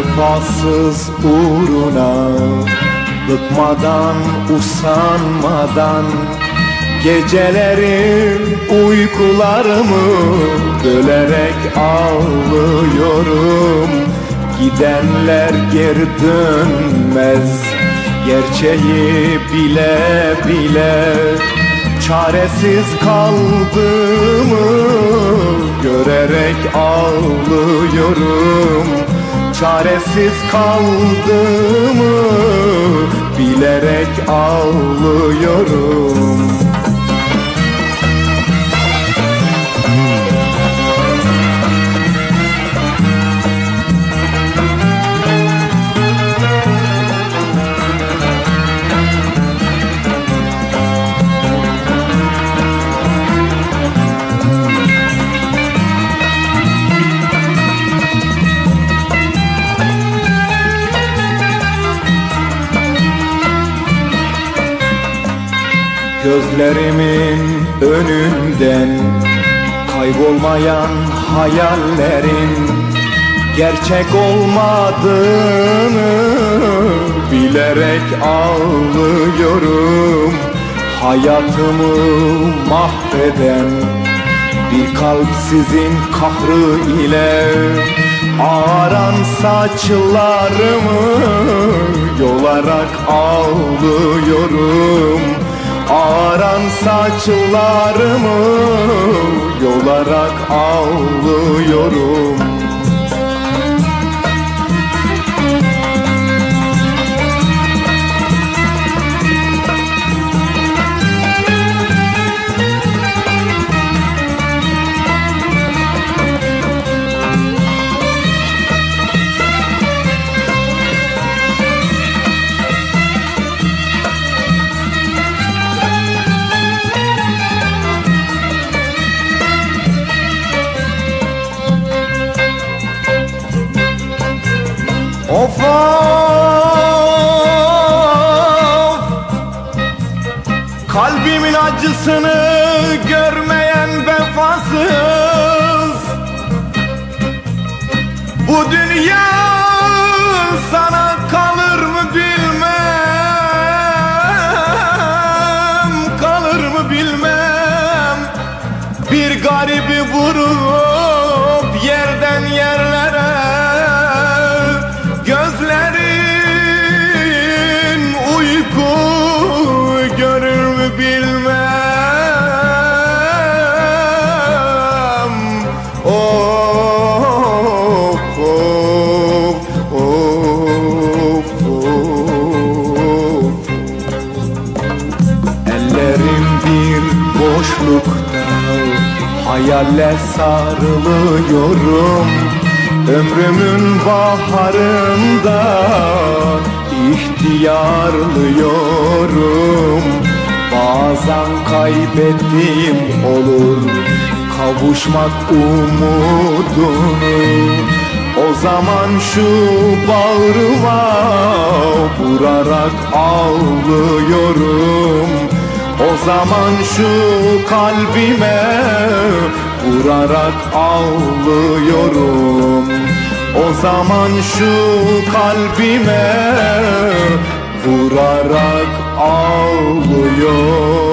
Vefasız uğruna Bıkmadan usanmadan Gecelerin uykularımı Bölerek ağlıyorum. Gidenler geri dönmez Gerçeği bile bile. Çaresiz kaldığımı görerek ağlıyorum Çaresiz kaldığımı bilerek ağlıyorum Gözlerimin önünden Kaybolmayan hayallerin Gerçek olmadığını Bilerek ağlıyorum. Hayatımı mahveden Bir kalp sizin kahrı ile Ağaran saçlarımı Yolarak ağlıyorum Ağaran saçlarımı Yolarak ağlıyorum Of of. Kalbimin acısını görmeyen vefasız. Bu dünya sana kalır mı bilmem Kalır mı bilmem. Bir garibi vurup Hayaller sarılıyorum Ömrümün baharında ihtiyarlıyorum. Bazen kaybettiğim olur Kavuşmak umudunu O zaman şu bağrıma vurarak ağlıyorum O zaman şu kalbime vurarak ağlıyorum. O zaman şu kalbime vurarak ağlıyorum